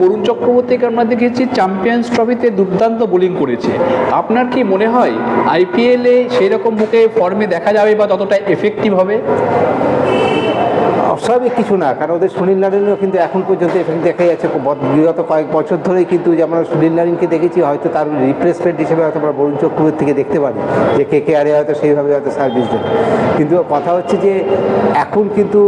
বরুণ চক্রবর্তীকে আমরা দেখেছি চ্যাম্পিয়ন্স ট্রফিতে দুর্দান্ত বোলিং করেছে। আপনার কি মনে হয় আইপিএলে সেই রকম মুখে ফর্মে দেখা যাবে বা ততটা এফেক্টিভ হবে? অস্বাভাবিক কিছু না, কারণ ওদের সুনীল নারিনও কিন্তু এখন পর্যন্ত এফেক্ট দেখা যাচ্ছে। বিগত কয়েক বছর ধরেই কিন্তু আমরা সুনীল নারিনকে দেখেছি, হয়তো তার রিপ্লেসমেন্ট হিসেবে হয়তো আমরা বরুণ চক্রবর্তীকে দেখতে পারি, যে কে কে আরে হয়তো সেইভাবে হয়তো সার্ভিস দেবে। কিন্তু কথা হচ্ছে যে, এখন কিন্তু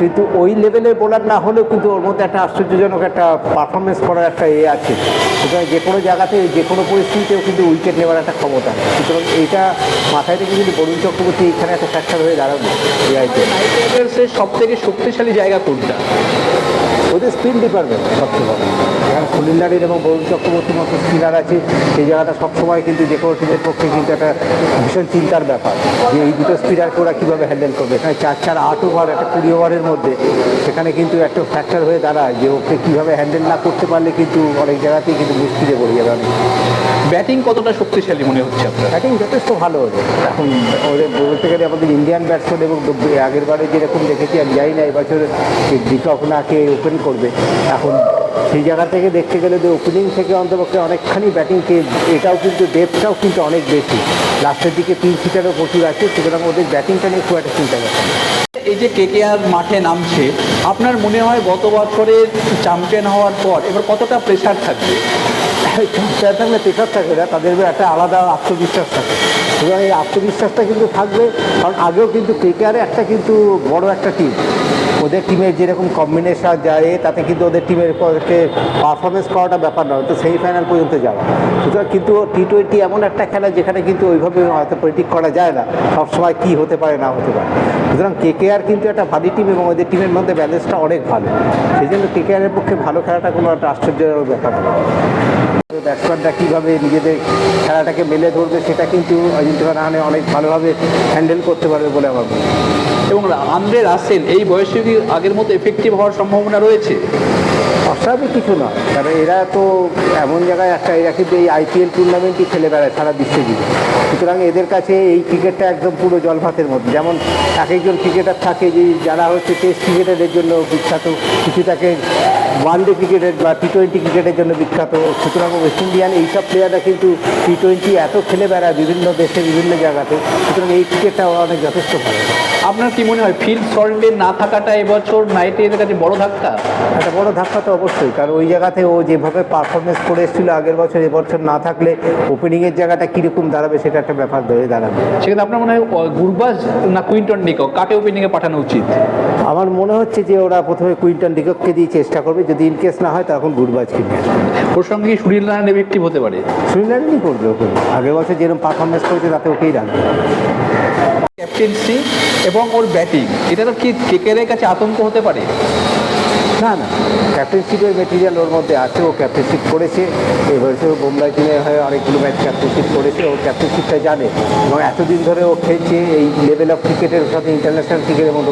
কিন্তু ওই লেভেলের বোলার না হলেও কিন্তু ওর মধ্যে একটা আশ্চর্যজনক একটা পারফরমেন্স করার একটা এ আছে। সুতরাং যে কোনো জায়গাতে, যে কোনো পরিস্থিতিতেও কিন্তু উইকেট নেওয়ার একটা ক্ষমতা সুতরাং এইটা মাথায় রেখে যদি বরুণ চক্রবর্তী এখানে একটা ফ্যাক্টর হয়ে দাঁড়াবে। এই আইপিএল সব থেকে শক্তিশালী জায়গা কোনটা? ওদের স্পিন ডিপার্টমেন্ট সবচেয়ে বড়। এখানে সুনীল এবং বরুণ চক্রবর্তীর মতো স্পিনার আছে। সেই জায়গাটা সবসময় কিন্তু যে কোনো টিমের পক্ষে কিন্তু একটা ভীষণ চিন্তার ব্যাপার। যে এই দুটো স্পিনারকে ওরা কীভাবে হ্যান্ডেল করবে? এখানে চার চার আট ওভার একটা কুড়ি ওভারের মধ্যে। সেখানে কিন্তু একটা ফ্যাক্টর হয়ে দাঁড়ায় যে ওকে কীভাবে হ্যান্ডেল না করতে পারলে কিন্তু অনেক জায়গাতেই কিন্তু মুশকিলে পড়ে যাবে অনেক ব্যাটিং কতটা শক্তিশালী মনে হচ্ছে আপনার? ব্যাটিং যথেষ্ট ভালো ওদের। এখন ওদের বলতে গেলে আমাদের ইন্ডিয়ান ব্যাটসম্যান এবং আগের বারে যেরকম দেখেছি আমি জানি না এবছর দীপক নাকে ওপেন করবে। এখন সেই জায়গা থেকে দেখতে গেলে যে ওপেনিং থেকে অন্তপক্ষে অনেকখানি ব্যাটিংকে এটাও কিন্তু ডেপটাও কিন্তু অনেক বেশি। লাস্টের দিকে তিন সিটারও প্রচুর আছে সুতরাং ওদের ব্যাটিংটা নিয়ে খুব একটা চিন্তা করছে এই যে কেকেআর মাঠে নামছে আপনার মনে হয় গত বছরের চ্যাম্পিয়ন হওয়ার পর এবার কতটা প্রেশার থাকবে? প্লেয়ার থাকলে প্রেশার থাকে না তাদের একটা আলাদা আত্মবিশ্বাস থাকে। সুতরাং এই আত্মবিশ্বাসটা কিন্তু থাকবে, কারণ আগেও কিন্তু কেকেআরে একটা কিন্তু বড় একটা টিম ওদের টিমের যেরকম কম্বিনেশন যায়, তাতে কিন্তু ওদের টিমের পারফরমেন্স করাটা ব্যাপার নয় তো সেমিফাইনাল পর্যন্ত যাওয়া। সুতরাং কিন্তু টি টোয়েন্টি এমন একটা খেলা যেখানে কিন্তু ওইভাবে হয়তো প্রেডিক্ট করা যায় না, সবসময় কী হতে পারে, না হতে পারে। সুতরাং কেকেআর কিন্তু একটা ভারী টিম এবং ওদের টিমের মধ্যে ব্যালেন্সটা অনেক ভালো। সেই জন্য কেকেআরের পক্ষে ভালো খেলাটা কোনো একটা আশ্চর্যজনক ব্যাপার নয়। ব্যাটসম্যানরা কীভাবে নিজেদের খেলাটাকে মেলে ধরবে সেটা কিন্তু অজিন্তা রাহানে অনেক ভালোভাবে হ্যান্ডেল করতে পারবে বলে আমার মনে এবং আন্দ্রে রাসেল এই বয়সে কি আগের মতো এফেক্টিভ হওয়ার সম্ভাবনা রয়েছে? অস্বাভাবিক কিছু না। কারণ এরা তো এমন জায়গায় একটা এরা কিন্তু এই আইপিএল টুর্নামেন্টই খেলে বেড়ায় সারা বিশ্বে জুড়ে। সুতরাং এদের কাছে এই ক্রিকেটটা একদম পুরো জলভাতের মধ্যে। যেমন এক একজন ক্রিকেটার থাকে যে যারা হচ্ছে টেস্ট ক্রিকেটারের জন্য বিখ্যাত কিছু থাকে ওয়ান ডে ক্রিকেটের বা টি টোয়েন্টি ক্রিকেটের জন্য বিখ্যাত। সুতরাং ওয়েস্ট ইন্ডিয়ান এইসব প্লেয়াররা কিন্তু টি টোয়েন্টি এত খেলে বেড়ায় বিভিন্ন দেশে, বিভিন্ন জায়গাতে। সুতরাং এই ক্রিকেটটা অনেক যথেষ্ট ভালো। আপনার কি মনে হয় ফিল্ড সল্টে না থাকাটা এবছর নাইটে এদের কাছে বড় ধাক্কা? একটা বড় ধাক্কা তো অবশ্যই কারণ ওই জায়গাতে ও যেভাবে পারফরমেন্স করে এসেছিল আগের বছর এবছর না থাকলে ওপেনিংয়ের জায়গাটা কীরকম দাঁড়াবে সেটা একটা ব্যাপার ধরে দাঁড়াবে। সেক্ষেত্রে আপনার মনে হয় গুরবাজ না কুইন্টন নিকক? কাকে ওপেনিংয়ে পাঠানো উচিত? আমার মনে হচ্ছে যে ওরা প্রথমে কুইন্টন ডিকককে দিয়ে চেষ্টা করবে যদি ইনকেস না হয় তখন গুরবাজ কিনবে। ওর সঙ্গে কি সুনীল নারায়ণ এফেক্টিভ হতে পারে। সুইজারল্যান্ডই করবে ওকে। আগের বছর যেরকম পারফরমেন্স করেছে তাতে ওকেই রাখবে। ক্যাপ্টেন্সি এবং ওর ব্যাটিং এটা তো কি কেকের কাছে আতঙ্ক হতে পারে? না না। ক্যাপ্টেনশিপের মেটেরিয়াল ওর মধ্যে আছে, ও ক্যাপ্টেনশিপ করেছে। ও বোম্বাই টিমে হয়ে অনেকগুলো ম্যাচ ক্যাপ্টেনশিপ করেছে, ও ক্যাপ্টেনশিপটা জানে। এবং এতদিন ধরে ও খেলছে এই লেভেল অফ ক্রিকেটের সাথে ইন্টারন্যাশনাল ক্রিকেটের মধ্যে